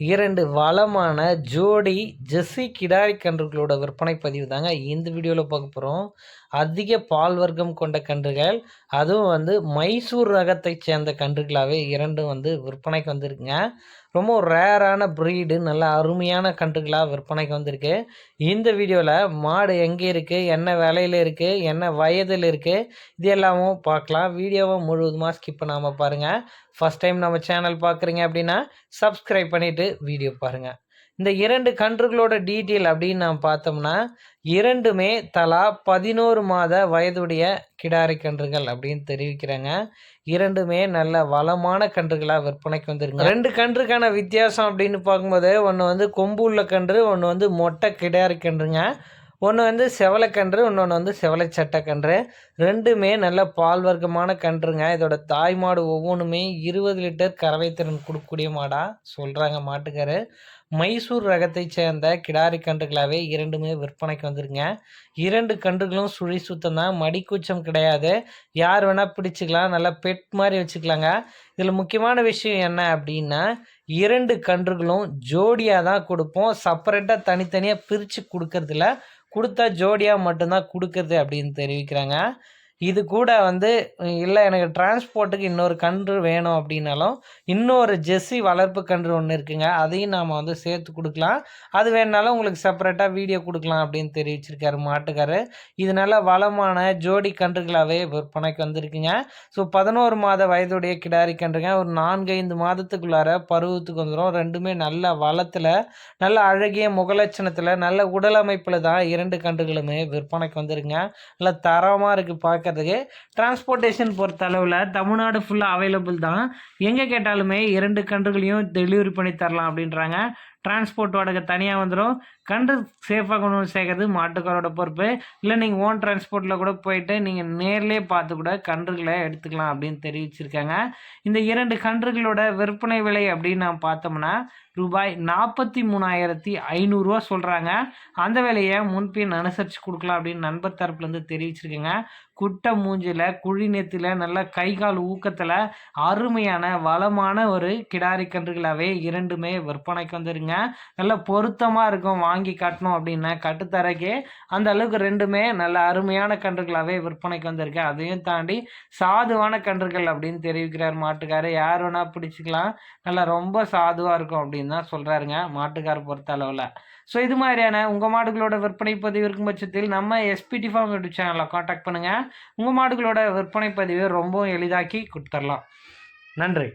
இரண்டு வளமான ஜோடி ஜெஸ்ஸி கிடாரி கன்றுகளோட விற்பனை பதிவு தாங்க இந்த வீடியோவில் பார்க்க போகிறோம் அதிக பால் வர்க்கம் கொண்ட கன்றுகள் அதுவும் வந்து மைசூர் ரகத்தை சேர்ந்த கன்றுகளாகவே இரண்டும் வந்து விற்பனைக்கு வந்திருக்குங்க. ரொம்ப ரேரான ப்ரீடு நல்ல அருமையான கன்றுகளாக விற்பனைக்கு வந்திருக்கு. இந்த வீடியோவில் மாடு எங்கே இருக்குது என்ன விலையில் இருக்குது என்ன வயதில் இருக்குது இது எல்லாமும் பார்க்கலாம். வீடியோவை முழுவதுமாக ஸ்கிப் பண்ணாமல் பாருங்கள் ஃபஸ்ட் டைம் நம்ம சேனல் பார்க்குறீங்க அப்படின்னா சப்ஸ்கிரைப் பண்ணிவிட்டு வீடியோ பாருங்கள் இந்த இரண்டு கன்றுகளோட டீட்டெயில் அப்படின்னு நாம் பார்த்தோம்னா இரண்டுமே தலா பதினோரு மாத வயதுடைய கிடாரி கன்றுகள் அப்படின்னு தெரிவிக்கிறாங்க. இரண்டுமே நல்ல வளமான கன்றுகளாக விற்பனைக்கு வந்துருங்க ரெண்டு கன்றுக்கான வித்தியாசம் அப்படின்னு பார்க்கும்போது ஒன்று வந்து கொம்பு உள்ள கன்று ஒன்று வந்து மொட்டை கிடாரி கன்றுங்க. ஒன்று வந்து செவலைக்கன்று இன்னொன்று வந்து செவலை சட்டைக்கன்று. ரெண்டுமே நல்ல பால் வர்க்கமான கன்றுங்க. இதோட தாய் மாடு ஒவ்வொன்றுமே இருபது லிட்டர் கறவை திறன் கொடுக்கக்கூடிய மாடாக சொல்கிறாங்க மாட்டுக்காரு. மைசூர் ரகத்தைச் சேர்ந்த கிடாரி கன்றுகளாகவே இரண்டுமே விற்பனைக்கு வந்துருங்க இரண்டு கன்றுகளும் சுழி சுத்தம் தான் மடிக்கூச்சம் கிடையாது. யார் வேணால் பிடிச்சிக்கலாம் நல்லா பெட் மாதிரி வச்சுக்கலாங்க. இதில் முக்கியமான விஷயம் என்ன அப்படின்னா இரண்டு கன்றுகளும் ஜோடியாக தான் கொடுப்போம். செப்பரேட்டாக தனித்தனியாக பிரித்து கொடுக்கறதில்ல. கொடுத்தா ஜோடியாக மட்டும்தான் கொடுக்குறது அப்படின்னு தெரிவிக்கிறாங்க. இது கூட வந்து இல்லை எனக்கு டிரான்ஸ்போர்ட்டுக்கு இன்னொரு கன்று வேணும் அப்படின்னாலும் இன்னொரு ஜெஸ்ஸி வளர்ப்பு கன்று ஒன்று இருக்குங்க. அதையும் நாம் வந்து சேர்த்து கொடுக்கலாம். அது வேணுனாலும் உங்களுக்கு செப்பரேட்டாக வீடியோ கொடுக்கலாம் அப்படின்னு தெரிவிச்சிருக்காரு மாட்டுக்காரு. இது வளமான ஜோடி கன்றுகளாகவே விற்பனைக்கு வந்திருக்குங்க. ஸோ பதினோரு மாத வயதுடைய கிடாரி கன்றுங்க. ஒரு நான்கைந்து மாதத்துக்குள்ளார பருவத்துக்கு வந்துடும் ரெண்டுமே நல்ல வளத்தில் நல்ல அழகிய முகலட்சணத்தில் நல்ல உடல் அமைப்பில் தான் இரண்டு கன்றுகளுமே விற்பனைக்கு வந்துருங்க நல்ல தரமாக இருக்குது பார்க்க பார்க்கறதுக்கு டிரான்ஸ்போர்ட்டேஷன் பொறுத்த அளவில் தமிழ்நாடு ஃபுல்லாக அவைலபிள் தான். எங்கே கேட்டாலுமே இரண்டு கன்றுகளையும் டெலிவரி பண்ணி தரலாம் அப்படின்றாங்க. டிரான்ஸ்போர்ட் வாடகை தனியாக வந்துடும் கன்று சேஃபாக கொண்டு வந்து சேர்க்கறது மாட்டுக்காரோட பொறுப்பு. இல்லை நீங்கள் ஓன் டிரான்ஸ்போர்ட்டில் கூட போயிட்டு நீங்கள் நேர்லேயே பார்த்து கூட கன்றுகளை எடுத்துக்கலாம் அப்படின்னு தெரிவிச்சிருக்காங்க. இந்த இரண்டு கன்றுகளோட விற்பனை விலை அப்படின்னு நான் பார்த்தோம்னா ரூபாய் நாற்பத்தி மூணாயிரத்தி ஐநூறுரூவா சொல்கிறாங்க அந்த விலையை முன்பின் அனுசரித்து கொடுக்கலாம் அப்படின்னு நண்பர் தரப்புலேருந்து தெரிவிச்சிருக்கேங்க. குட்டை மூஞ்சில் குழி நெத்தியில் நல்ல கை கால் ஊக்கத்தில் அருமையான வளமான ஒரு கிடாரி கன்றுகளாகவே இரண்டுமே விற்பனைக்கு வந்துருங்க. நல்ல பொருத்தமாக இருக்கும் வாங்கி கட்டணும் அப்படின்னா கட்டுத்தரைக்கே அந்த அளவுக்கு ரெண்டுமே நல்ல அருமையான கன்றுகளாகவே விற்பனைக்கு வந்திருக்கு. அதையும் தாண்டி சாதுவான கன்றுகள் அப்படின்னு தெரிவிக்கிறார் மாட்டுக்காரு. யார் வேணால் பிடிச்சிக்கலாம். நல்லா ரொம்ப சாதுவாக இருக்கும் அப்படின்னு தான் சொல்கிறாருங்க மாட்டுக்கார் பொறுத்த அளவில். ஸோ இது மாதிரியான உங்கள் மாடுகளோட விற்பனை பதிவு இருக்கும் பட்சத்தில் நம்ம எஸ்பிடி ஃபார்ம் யூடியூப் சேனலில் காண்டாக்ட் பண்ணுங்கள் உங்கள் மாடுகளோட விற்பனை பதிவை ரொம்பவும் எளிதாக்கி கொடுத்துடலாம். நன்றி.